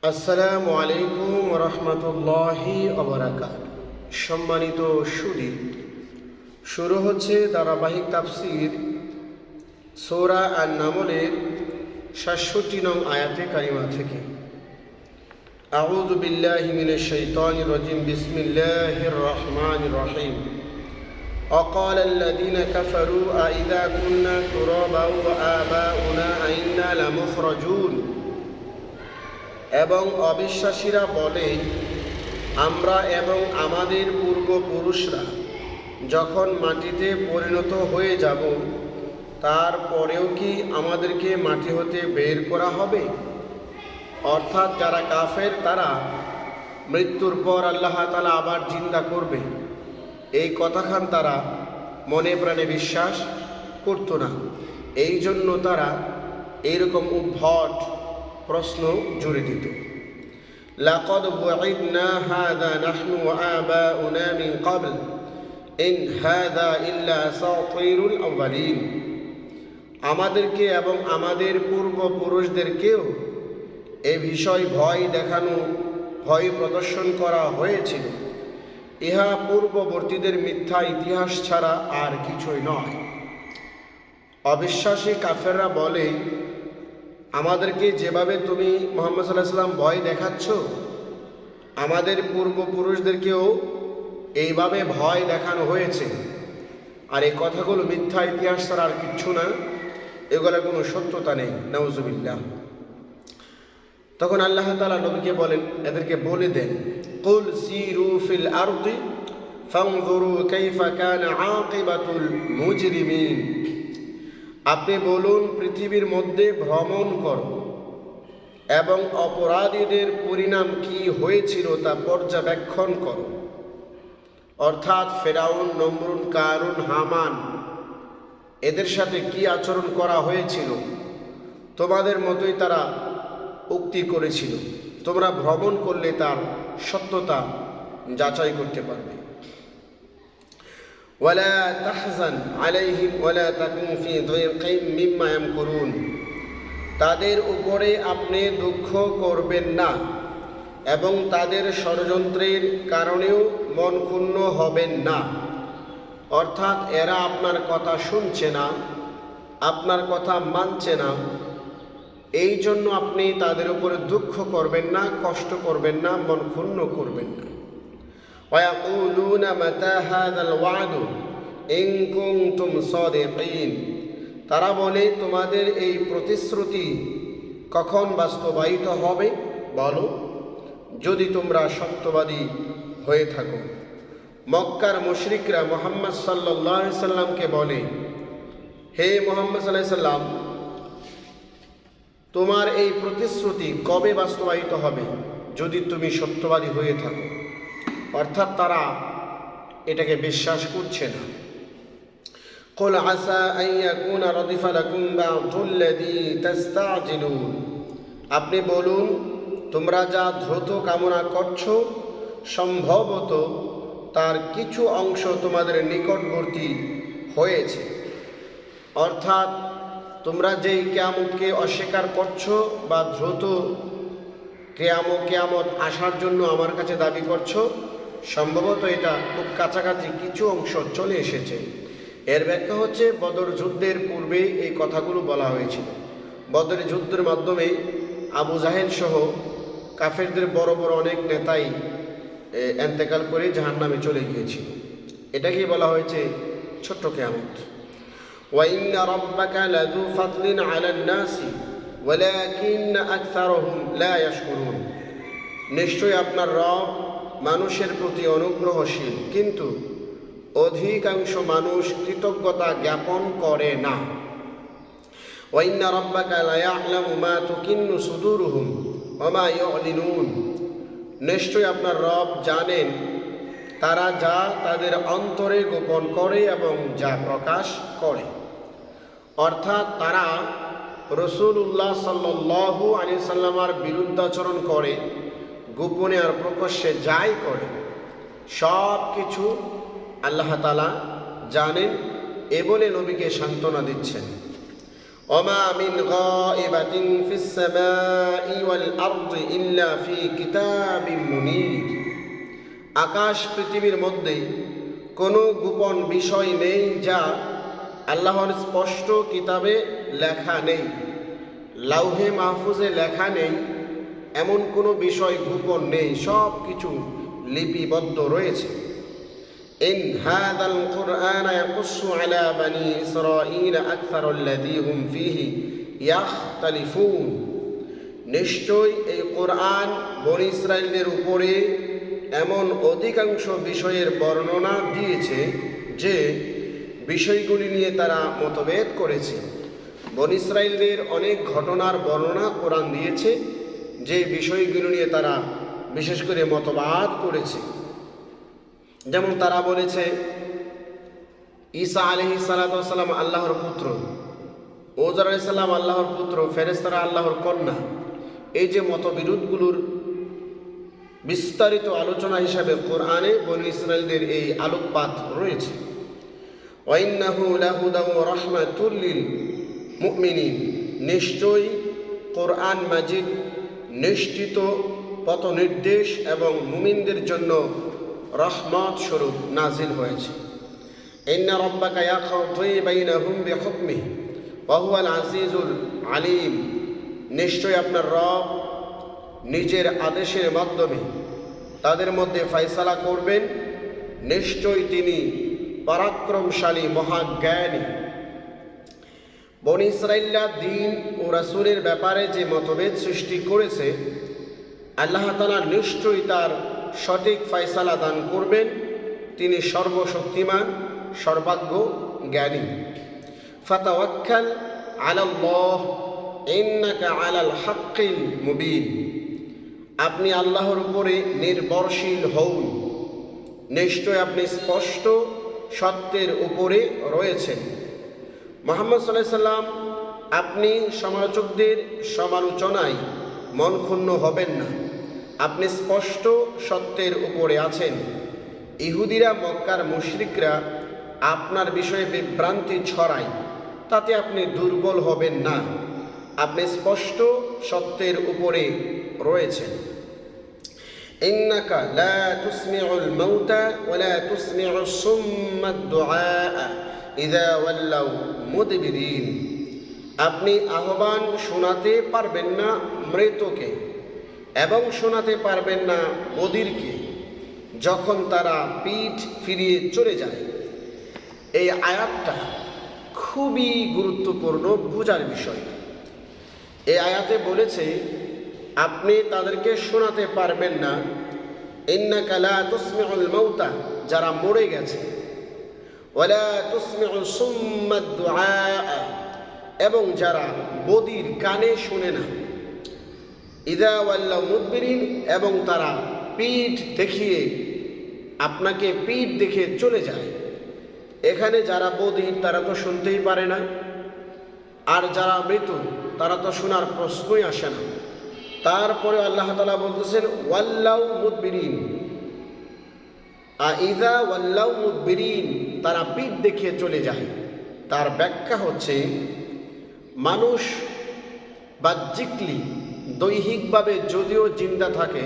আসসালামু আলাইকুম রহমতুল্লাহি অবরাকাত সম্মানিত সুদী শুরু হচ্ছে ধারাবাহিক তাফসির সোরা আর নামলের সাতষট্টি নং আয়াতে কারিমা থেকে أعوذ بالله من الشيطان الرجيم بسم الله الرحمن الرحيم وقال الذين كفروا أئذا كنا ترابا وآباؤنا أئنا لمخرجون এবং অবিশ্বাসীরা বলে, আমরা এবং আমাদের পূর্বপুরুষরা যখন মাটিতে পরিণত হয়ে যাব, তারপরেও কি আমাদেরকে মাটি হতে বের করা হবে? অর্থাৎ যারা কাফের, তারা মৃত্যুর পর আল্লাহ তালা আবার জিন্দা করবে। এই কথাখান তারা মনে প্রাণে বিশ্বাস করত না। এই জন্য তারা এইরকম উদ্ভট প্রশ্ন জুড়ে দিত। লাকদ বুইদনা হাদা নাহনু আবাউনা মিন ক্বাবল, ইন হাদা ইল্লা সাতিরুল আমাদেরকে এবং আমাদের পূর্বপুরুষদেরকেও এ বিষয় ভয় দেখানো, ভয় প্রদর্শন করা হয়েছিল। ইহা পূর্ববর্তীদের মিথ্যা ইতিহাস ছাড়া আর কিছুই নয়। অবিশ্বাসী কাফেররা বলে আমাদেরকে যেভাবে তুমি মোহাম্মদ সাল্লাহ সাল্লাম ভয় দেখাচ্ছ, আমাদের পূর্বপুরুষদেরকেও এইভাবে ভয় দেখানো হয়েছে। আর এই কথাগুলো মিথ্যা ইতিহাস ছাড়া আর কিচ্ছু না এগুলোর কোনো সত্যতা নেই নওজুবিল্লাহ তখন আল্লাহ তালা নবীকে বলেন, এদেরকে বলে দেন, কুল সিরু ফিল আরদি ফানজুরু কাইফা কানা আকিবাতুল মুজরিমিন। আপনি বলুন, পৃথিবীর মধ্যে ভ্রমণ করো। এবং অপরাধীদের পরিণাম কি হয়েছিল তা পর্যবেক্ষণ করো। অর্থাৎ ফেরাউন, নমরুন, কারুন, হামান, এদের সাথে কি আচরণ করা হয়েছিল? তোমাদের মতোই তারা উক্তি করেছিল। তোমরা ভ্রমণ করলে তার সত্যতা যাচাই করতে পারবে। ওয়ালা تحزن عليهم ولا তাকুম في ضيق مما يمكرون। তাদের উপরে আপনি দুঃখ করবেন না এবং তাদের ষড়যন্ত্রের কারণেও মন ক্ষুণ্ণ হবেন না। অর্থাৎ এরা আপনার কথা শুনছে না, আপনার কথা মানছে না। এই জন্য আপনি তাদের উপরে দুঃখ করবেন না, কষ্ট করবেন না মন ক্ষুণ্ণ করবেন না। ويقولون متى هذا الوعد إن كنتم صادقين তারা বলে তোমাদের এই প্রতিশ্রুতি কখন বাস্তবায়িত হবে বলো যদি তোমরা সত্যবাদী হয়ে থাকো মক্কার মুশরিকরা মোহাম্মদ সাল্লাহ সাল্লামকে বলে হে মোহাম্মদ সাল্লাহ সাল্লাম তোমার এই প্রতিশ্রুতি কবে বাস্তবায়িত হবে যদি তুমি সত্যবাদী হয়ে থাকো অর্থাৎ তারা এটাকে বিশ্বাস করছে না قل عسى أن يكون ردف لكم بعض الذي تستعجلون আপনি বলুন তোমরা যা দ্রুত কামনা করছো সম্ভবত তার কিছু অংশ তোমাদের নিকটবর্তী হয়েছে অর্থাৎ তোমরা যেই কেয়ামতকে অস্বীকার করছো বা দ্রুত কেয়াম কেয়ামত আসার জন্য আমার কাছে দাবি করছো সম্ভবত এটা খুব কাছাকাছি কিছু অংশ চলে এসেছে এর ব্যাখ্যা হচ্ছে বদর যুদ্ধের পূর্বে এই কথাগুলো বলা হয়েছিল বদরের যুদ্ধের মাধ্যমে আবু জাহেল সহ কাফেরদের বড় বড় অনেক নেতাই এন্তেকাল করে জাহান নামে চলে গিয়েছিল এটাকেই বলা হয়েছে ছোট্ট কেয়ামত وإن ربك لذو فضل على الناس ولكن أكثرهم لا يشكرون নিশ্চয়ই আপনার রব মানুষের প্রতি অনুগ্রহশীল, কিন্তু অধিকাংশ মানুষ কৃতজ্ঞতা জ্ঞাপন করে না। ইউলিনুন। নিশ্চয়ই আপনার রব জানেন, তারা যা তাদের অন্তরে গোপন করে এবং যা প্রকাশ করে। অর্থাৎ তারা রসুল্লাহ সাল্লু আলী সাল্লামার বিরুদ্ধাচরণ করে। গোপনে আর প্রকাশ্যে যাই করে সব কিছু আল্লাহ তালা জানেন এ বলে নবীকে সান্ত্বনা দিচ্ছেন وما من غائبة في السماء والأرض إلا في كتاب منير আকাশ পৃথিবীর মধ্যে কোনো গোপন বিষয় নেই যা আল্লাহর স্পষ্ট কিতাবে লেখা নেই লাউহে মাহফুজে লেখা নেই এমন কোনো বিষয় গোপন নেই সব কিছু লিপিবদ্ধ রয়েছে إن هذا القرآن يقص على بني إسرائيل أكثر الذي هم فيه يختلفون নিশ্চয় এই কোরআন বনি ইসরায়েলদের উপরে এমন অধিকাংশ বিষয়ের বর্ণনা দিয়েছে যে বিষয়গুলি নিয়ে তারা মতভেদ করেছে বনি ইসরায়েলদের অনেক ঘটনার বর্ণনা কোরআন দিয়েছে যে বিষয়গুলো নিয়ে তারা বিশেষ করে মতবাদ করেছে। যেমন তারা বলেছে, ঈসা আলহি সালাতাম আল্লাহর পুত্র ওজার আলাইসাল্লাম আল্লাহর পুত্র ফেরেস্তারা আল্লাহর কন্যা। এই যে মতবিরোধগুলোর বিস্তারিত আলোচনা হিসাবে কোরআনে বনি ইসরায়েলদের এই আলোকপাত রয়েছে। নিশ্চয়ই কোরআন মাজিদ নিশ্চিত পথ নির্দেশ এবং মুমিনদের জন্য রহমত স্বরূপ নাজিল হয়েছে। ইন্না রব্বাকা ইয়াকদি বাইনাহুম বিহুকমিহি, ওয়া হুয়াল আজিজুল আলিম। নিশ্চয় আপনার রব নিজের আদেশের মাধ্যমে তাদের মধ্যে ফয়সালা করবেন। নিশ্চয় তিনি পরাক্রমশালী মহাজ্ঞানী। বনি ইসরাইল্লা দিন ও রাসুলের ব্যাপারে যে মতভেদ সৃষ্টি করেছে, আল্লাহ তালা নিশ্চয়ই তার সঠিক ফয়সালা দান করবেন। তিনি সর্বশক্তিমান সর্বাজ্ঞ জ্ঞানী। ফাতাওয়াক্কাল আলাল্লাহ, ইন্নাকা আলাল হাক্কিল মুবিন। আপনি আল্লাহর উপরে নির্ভরশীল হউন। নিশ্চয় আপনি স্পষ্ট সত্যের উপরে রয়েছেন। মোহাম্মদ সাল্লাহ সাল্লাম আপনি সমালোচকদের সমালোচনায় মন ক্ষুণ্ণ হবেন না আপনি স্পষ্ট সত্যের উপরে আছেন ইহুদিরা মক্কার মুশরিকরা আপনার বিষয়ে বিভ্রান্তি ছড়ায় তাতে আপনি দুর্বল হবেন না আপনি স্পষ্ট সত্যের উপরে রয়েছেন إنك لا تسمع الموتى ولا تسمع الصم الدعاء إذا ولوا মুদবিরিন আপনি আহ্বান শোনাতে পারবেন না মৃতকে এবং শোনাতে পারবেন না মদিরকে যখন তারা পিঠ ফিরিয়ে চলে যায়। এই আয়াতটা খুবই গুরুত্বপূর্ণ বোঝার বিষয়। এই আয়াতে বলেছে, আপনি তাদেরকে শোনাতে পারবেন না। ইন্না কালা তুসমিউল মৌতা যারা মরে গেছে। এবং যারা বদির কানে শোনে না। ইদা ওয়াল্লা এবং তারা পিঠ দেখিয়ে আপনাকে পিঠ দেখে চলে যায়। এখানে যারা বদির, তারা তো শুনতেই পারে না। আর যারা মৃত, তারা তো শোনার প্রশ্নই আসে না। তারপরে আল্লাহ তালা বলতেছেন, ওয়াল্লাউ মুদবিরিন। ইদা ওয়াল্লাউ মুদবিরিন। তারা পিঠ দেখিয়ে চলে যায়। তার ব্যাখ্যা হচ্ছে, মানুষ বাহ্যিকলি দৈহিকভাবে যদিও জিন্দা থাকে,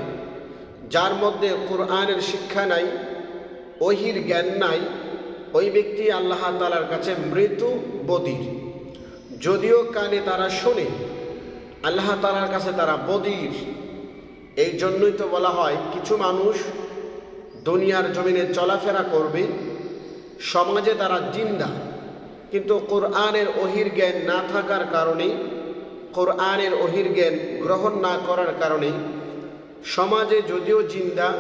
যার মধ্যে কোরআনের শিক্ষা নাই, ওহির জ্ঞান নাই, ওই ব্যক্তি আল্লাহ তালার কাছে মৃত্যু বদির। যদিও কানে তারা শোনে, আল্লাহ তালার কাছে তারা বদির। এই জন্যই তো বলা হয়, কিছু মানুষ দুনিয়ার জমিনে চলাফেরা করবে সমাজে তারা জিন্দা। কিন্তু কোরআনের অহির জ্ঞান না থাকার কারণে, কোরআনের অহির জ্ঞান গ্রহণ না করার কারণে সমাজে যদিও জিন্দা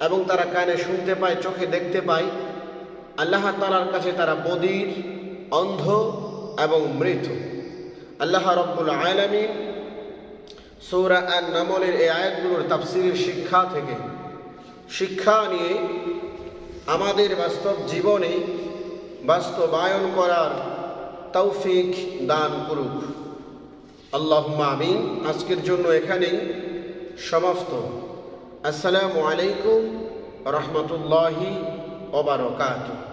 এবং তারা কানে শুনতে পায়, চোখে দেখতে পায়, আল্লাহ তালার কাছে তারা বদির, অন্ধ এবং মৃত। আল্লাহ রব্বুল আলমিন সৌরা আর নামলের এই আয়াতগুলোর তাফসিরের শিক্ষা থেকে শিক্ষা নিয়ে আমাদের বাস্তব জীবনে বাস্তবায়ন করার তৌফিক দান করুক। আল্লাহ আমিন। আজকের জন্য এখানেই সমাপ্ত। আসসালামু আলাইকুম রহমতুল্লাহি ওবারকাতুহ